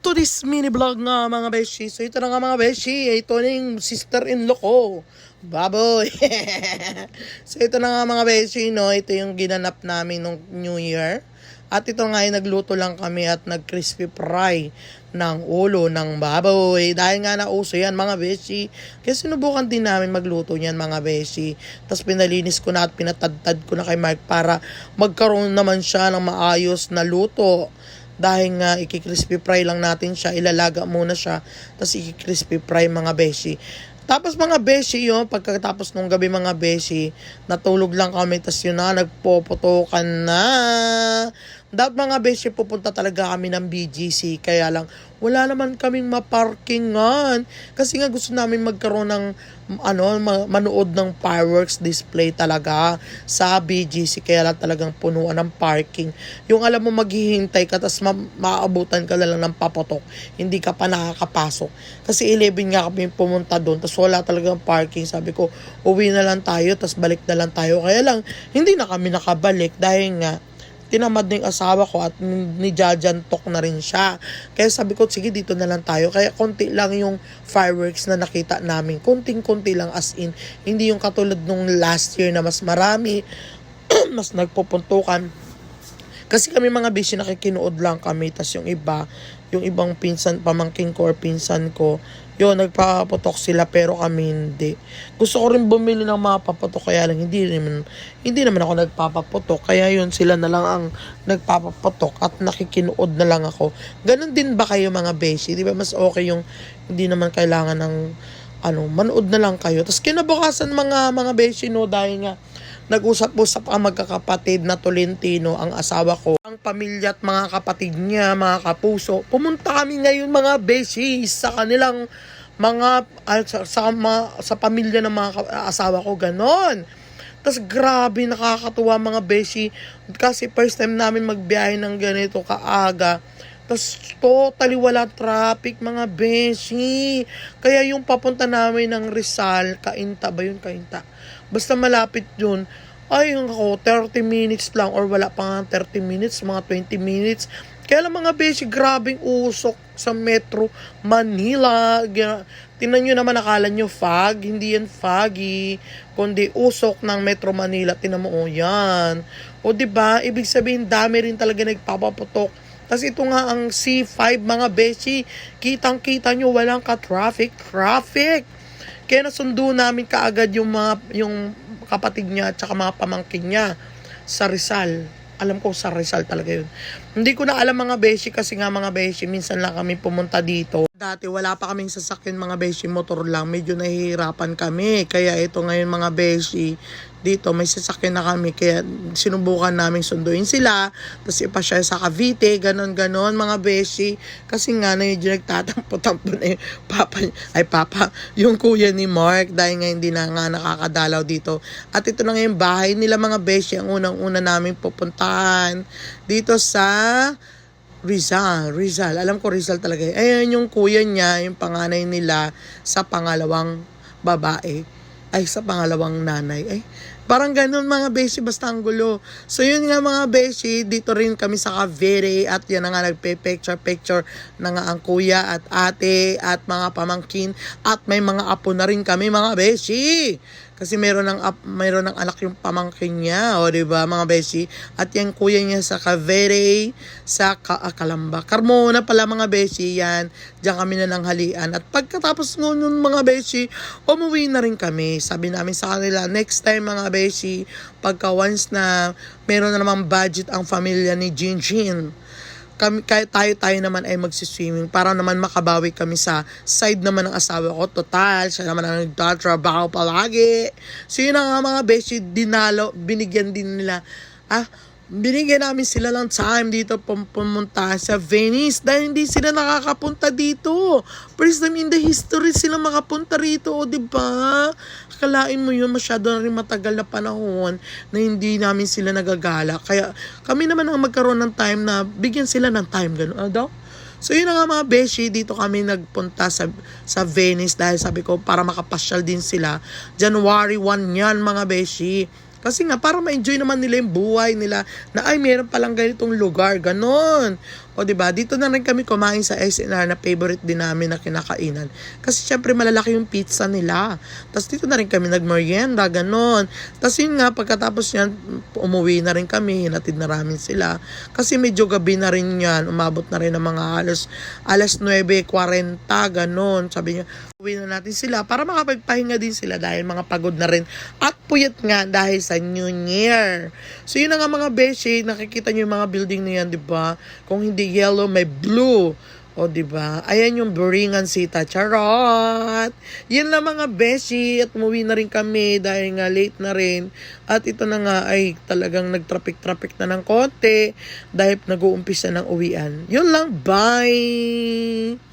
to this mini vlog nga mga beshi. So ito na nga mga beshi, ito na yung sister-in-law ko. Baboy. so ito na nga mga beshi, no? Ito yung ginanap namin nung New Year. At ito nga ay nagluto lang kami at nag-crispy fry ng ulo ng baboy. Dahil nga nauso yan mga beshi. Kaya sinubukan din namin magluto niyan mga beshi. Tapos pinalinis ko na at pinatadtad ko na kay Mark para magkaroon naman siya ng maayos na luto dahil nga iki-crispy fry lang natin siya, ilalaga muna siya, tapos iki-crispy fry mga beshi. Tapos mga beshi yun, pagkatapos nung gabi mga beshi, natulog lang kami, tapos yun na, nagpopotokan na. Dapat mga beshi, pupunta talaga kami ng BGC, kaya lang, wala naman kaming maparkingan. Kasi nga gusto namin magkaroon ng, ano, ma- manood ng fireworks display talaga sa BGC, kaya lang talagang punuan ng parking. Yung alam mo, maghihintay ka, tapos ma- maabutan ka lang ng papotok, hindi ka pa nakakapasok. Kasi 11 nga kami pumunta doon, tapos wala talagang parking. Sabi ko, uwi na lang tayo, tapos balik na lang tayo. Kaya lang, hindi na kami nakabalik dahil nga, tinamad na yung asawa ko at ni Jajantok na rin siya. Kaya sabi ko, sige dito na lang tayo. Kaya konti lang yung fireworks na nakita namin. Konting-konti lang as in. Hindi yung katulad nung last year na mas marami, mas nagpupuntukan. Kasi kami mga busy nakikinood lang kami. tas yung iba, yung ibang pinsan, pamangking ko or pinsan ko, yun, nagpapaputok sila pero kami hindi. Gusto ko rin bumili ng mga paputok kaya lang hindi naman, hindi naman ako nagpapaputok. Kaya yun, sila na lang ang nagpapaputok at nakikinood na lang ako. Ganon din ba kayo mga beshi? Di ba mas okay yung hindi naman kailangan ng ano, manood na lang kayo. Tapos kinabukasan mga mga beshi no dahil nga nag-usap-usap ang magkakapatid na Tolentino, ang asawa ko, ang pamilya at mga kapatid niya, mga kapuso. Pumunta kami ngayon mga beshi sa kanilang mga ah, sa, sa, sa pamilya ng mga ka- asawa ko ganon. Tapos grabe nakakatuwa mga beshi kasi first time namin magbiyahe ng ganito kaaga. Tapos totally wala traffic mga beshi. Kaya yung papunta namin ng Rizal, Kainta ba yun? Kainta. Basta malapit yun. Ay, ako, 30 minutes lang or wala pa nga 30 minutes, mga 20 minutes. Kaya lang mga beshi, grabing usok sa Metro Manila. Tingnan nyo naman, akala nyo fog. Hindi yan foggy. Kundi usok ng Metro Manila. Tingnan mo, oh yan. O, ba Ibig sabihin, dami rin talaga nagpapaputok. Tapos ito nga ang C5 mga beshi. Kitang-kita nyo, walang ka-traffic. Traffic! Kaya nasundo namin kaagad yung mga yung kapatid niya at saka mga pamangkin niya sa Rizal. Alam ko sa Rizal talaga yun. Hindi ko na alam mga beshi kasi nga mga beshi, minsan lang kami pumunta dito. Dati wala pa kaming sasakyan mga beshi, motor lang. Medyo nahihirapan kami. Kaya ito ngayon mga beshi, dito may sasakyan na kami. Kaya sinubukan namin sunduin sila. Tapos ipasya sa Cavite, ganon ganon mga beshi. Kasi nga medyo nagtatampo-tampo na yung papa, ay papa, yung kuya ni Mark dahil nga hindi na nga nakakadalaw dito. At ito na nga yung bahay nila mga beshi, ang unang-una namin pupuntahan dito sa Rizal, Rizal. Alam ko Rizal talaga. Ayan yung kuya niya, yung panganay nila sa pangalawang babae. Ay, sa pangalawang nanay. Ay, parang ganun mga beshi, basta ang gulo. So yun nga mga beshi, dito rin kami sa Cavite at yan na nga nagpe-picture-picture na nga ang kuya at ate at mga pamangkin at may mga apo na rin kami mga beshi. Kasi meron ng ap, meron ng anak yung pamangkin niya, o di ba mga beshi? At yung kuya niya sa Cavite, sa Ka- ah. Carmona pala mga beshi, yan. Diyan kami na nang halian. At pagkatapos nun yung mga beshi, umuwi na rin kami. Sabi namin sa kanila, next time mga beshi, pagka once na meron na namang budget ang pamilya ni Jinjin, kami, kahit tayo-tayo naman ay magsiswimming para naman makabawi kami sa side naman ng asawa ko. Total, siya naman ang nagtatrabaho palagi. So yun ang mga beshi, dinalo, binigyan din nila. Ah, binigyan namin sila ng time dito pum- pumunta sa Venice dahil hindi sila nakakapunta dito. First time in the history sila makapunta rito, o di ba? Akalain mo yun, masyado na rin matagal na panahon na hindi namin sila nagagala. Kaya kami naman ang magkaroon ng time na bigyan sila ng time. Ganun, ano? So yun na nga mga beshi, dito kami nagpunta sa, sa Venice dahil sabi ko para makapasyal din sila. January 1 yan mga beshi. Kasi nga, para ma-enjoy naman nila yung buhay nila na ay, meron palang ganitong lugar, ganon. O di ba Dito na rin kami kumain sa SNR na favorite din namin na kinakainan. Kasi syempre malalaki yung pizza nila. Tapos dito na rin kami nagmerienda, ganon. Tapos yun nga, pagkatapos yan, umuwi na rin kami, hinatid na ramin sila. Kasi medyo gabi na rin yan, umabot na rin ng mga alas, alas 9.40, ganon. Sabi niya, uwi na natin sila para makapagpahinga din sila dahil mga pagod na rin at puyat nga dahil sa New Year. So yun na nga mga beshi, nakikita niyo yung mga building na yan, di ba? Kung hindi yellow, may blue. O, di ba? Ayan yung Boringan Sita. Charot! Yan lang mga beshi. At umuwi na rin kami dahil nga late na rin. At ito na nga ay talagang nagtraffic-traffic na ng konti dahil nag-uumpisa ng uwian. Yun lang. Bye!